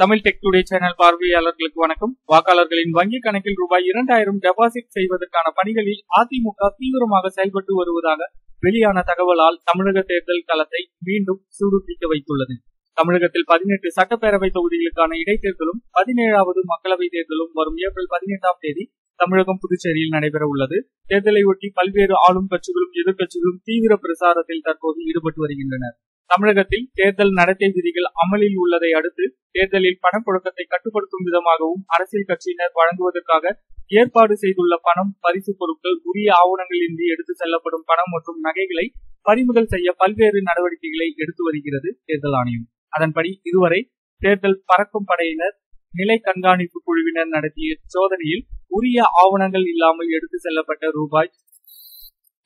Tamil tech today channel பார்வையாளர்களுக்கு வணக்கம். வாக்காளர்களின் வங்கிக் கணக்கில் ரூபாய் இரண்டாயிரம் டெபாசிட் செய்வதற்கான பணிகளில் அதிமுக தீவிரமாக செயல்பட்டு வருவதாக வெளியான தகவலால் தமிழக தேர்தல் களத்தை மீண்டும் சூடுபிடிக்க வைத்துள்ளது. தமிழகத்தில் பதினெட்டு சட்டப்பேரவை தொகுதிகளுக்கான இடைத்தேர்தலும் பதினேழாவது மக்களவை தேர்தலும் வரும் ஏப்ரல் பதினெட்டாம் தேதி தமிழகம் புதுச்சேரியில் நடைபெற உள்ளது. தேர்தலை ஒட்டி பல்வேறு ஆளும் கட்சிகளும் எதிர்க்கட்சிகளும் தீவிர பிரசாரத்தில் தற்போது ஈடுபட்டு வருகின்றனர். தமிழகத்தில் தேர்தல் நடத்தை விதிகள் அமலில் உள்ளதை அடுத்து தேர்தலில் பணப்புழக்கத்தை கட்டுப்படுத்தும் விதமாகவும் அரசியல் கட்சியினர் வழங்குவதற்காக ஏற்பாடு செய்துள்ள பணம் பரிசு பொருட்கள் உரிய ஆவணங்கள் இன்றி எடுத்து செல்லப்படும் பணம் மற்றும் நகைகளை பறிமுதல் செய்ய பல்வேறு நடவடிக்கைகளை எடுத்து வருகிறது தேர்தல் ஆணையம். அதன்படி இதுவரை தேர்தல் பறக்கும் படையினர் நிலை கண்காணிப்பு குழுவினர் நடத்திய சோதனையில் உரிய ஆவணங்கள் இல்லாமல் எடுத்து செல்லப்பட்ட ரூபாய்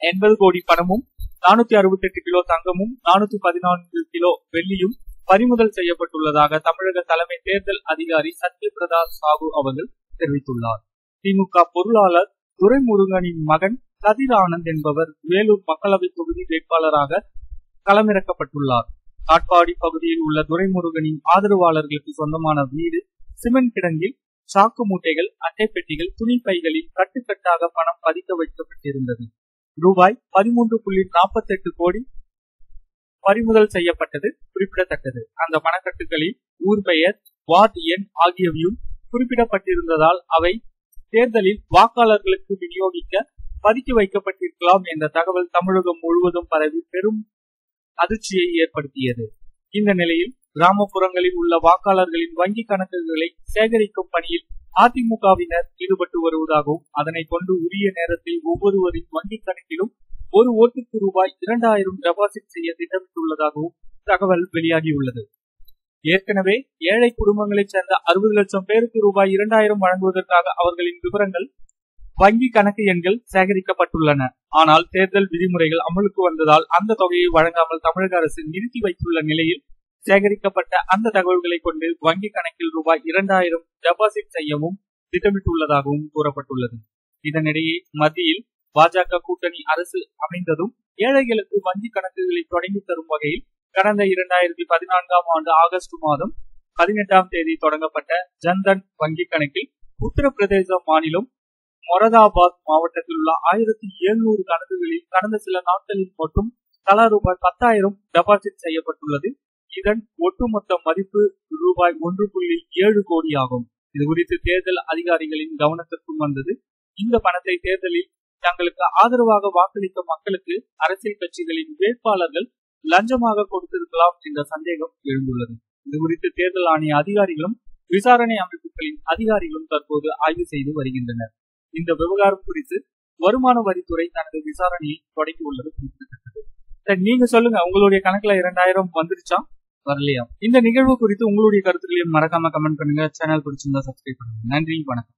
எண்பது கோடி பணமும் நானூத்தி அறுபத்தி எட்டு கிலோ தங்கமும் நானூத்தி பதினான்கு கிலோ வெள்ளியும் பறிமுதல் செய்யப்பட்டுள்ளதாக தமிழக தலைமை தேர்தல் அதிகாரி சத்யபிரதா சாகு அவர்கள் தெரிவித்துள்ளார். திமுக பொருளாளர் துரைமுருகனின் மகன் கதிர் ஆனந்த் என்பவர் வேலூர் மக்களவை தொகுதி வேட்பாளராக களமிறக்கப்பட்டுள்ளார். காட்பாடி பகுதியில் உள்ள துரைமுருகனின் ஆதரவாளர்களுக்கு சொந்தமான வீடு சிமெண்ட் கிடங்கில் சாக்கு மூட்டைகள் அட்டை பெட்டிகள் துணி பைகளில் கட்டுக்கட்டாக பணம் பதிக்க வைக்கப்பட்டிருந்தது. ரூபாய் பதிமூன்று புள்ளி நாற்பத்தி எட்டு கோடி பறிமுதல் செய்யப்பட்டது குறிப்பிடத்தக்கது. அந்த பணக்கட்டுகளில் ஊர் பெயர் வார்டு எண் ஆகியவையும் குறிப்பிடப்பட்டிருந்ததால் அவை தேர்தலில் வாக்காளர்களுக்கு விநியோகிக்க பதுக்கி வைக்கப்பட்டிருக்கலாம் என்ற தகவல் தமிழகம் முழுவதும் பரவி பெரும் அதிர்ச்சியை ஏற்படுத்தியது. இந்த நிலையில் கிராமப்புறங்களில் உள்ள வாக்காளர்களின் வங்கி கணக்குகளை சேகரிக்கும் பணியில் அதிமுகவினர் ஈடுபட்டு வருவதாகவும் அதனை கொண்டு உரிய நேரத்தில் ஒவ்வொருவரின் வங்கிக் கணக்கிலும் ஒரு ஓட்டுக்கு ரூபாய் இரண்டாயிரம் டெபாசிட் செய்ய திட்டமிட்டுள்ளதாகவும் தகவல் வெளியாகியுள்ளது. ஏற்கனவே ஏழை குடும்பங்களைச் சேர்ந்த அறுபது லட்சம் பேருக்கு ரூபாய் இரண்டாயிரம் வழங்குவதற்காக அவர்களின் விவரங்கள் வங்கி கணக்கு எண்கள் சேகரிக்கப்பட்டுள்ளன. ஆனால் தேர்தல் விதிமுறைகள் அமலுக்கு வந்ததால் அந்த தொகையை வழங்காமல் தமிழக அரசு நிறுத்தி வைத்துள்ள நிலையில் சேகரிக்கப்பட்ட அந்த தகவல்களை கொண்டு வங்கி கணக்கில் ரூபாய் இரண்டாயிரம் டெபாசிட் செய்யவும் திட்டமிட்டுள்ளதாகவும் கூறப்பட்டுள்ளது. இதனிடையே மத்தியில் பாஜக கூட்டணி அரசு அமைந்ததும் ஏழைகளுக்கு வங்கி கணக்குகளை தொடங்கி தரும் வகையில் கடந்த இரண்டாயிரத்தி பதினான்காம் ஆண்டு ஆகஸ்ட் மாதம் பதினெட்டாம் தேதி தொடங்கப்பட்ட ஜன்தன் வங்கி கணக்கில் உத்தரப்பிரதேச மாநிலம் மொரதாபாத் மாவட்டத்தில் உள்ள ஆயிரத்தி எழுநூறு கணக்குகளில் கடந்த சில நாட்களில் மட்டும் தலா ரூபாய் பத்தாயிரம் டெபாசிட் செய்யப்பட்டுள்ளது. இதன் ஒட்டுமொத்த மதிப்பு ரூபாய் ஒன்று புள்ளி ஏழு கோடி ஆகும் இது குறித்து தேர்தல் அதிகாரிகளின் கவனத்திற்கும் வந்தது. இந்த பணத்தை தேர்தலில் தங்களுக்கு ஆதரவாக வாக்களித்த மக்களுக்கு அரசியல் கட்சிகளின் வேட்பாளர்கள் லஞ்சமாக கொடுத்திருக்கலாம் என்ற சந்தேகம் எழுந்துள்ளது. இது குறித்து தேர்தல் ஆணைய அதிகாரிகளும் விசாரணை அமைப்புகளின் அதிகாரிகளும் தற்போது ஆய்வு செய்து வருகின்றனர். இந்த விவகாரம் குறித்து வருமான வரித்துறை தனது விசாரணையை தொடங்கியுள்ளது குறிப்பிடத்தக்கது. நீங்க சொல்லுங்க. உங்களுடைய கணக்குல இரண்டாயிரம் வந்துருச்சா? வரலையா? இந்த நிகழ்வு குறித்து உங்களுடைய கருத்துக்களையும் மறக்காம கமெண்ட் பண்ணுங்க. சேனல் பிடிச்சிருந்தா சப்ஸ்கிரைப் பண்ணுங்க. நன்றி வணக்கம்.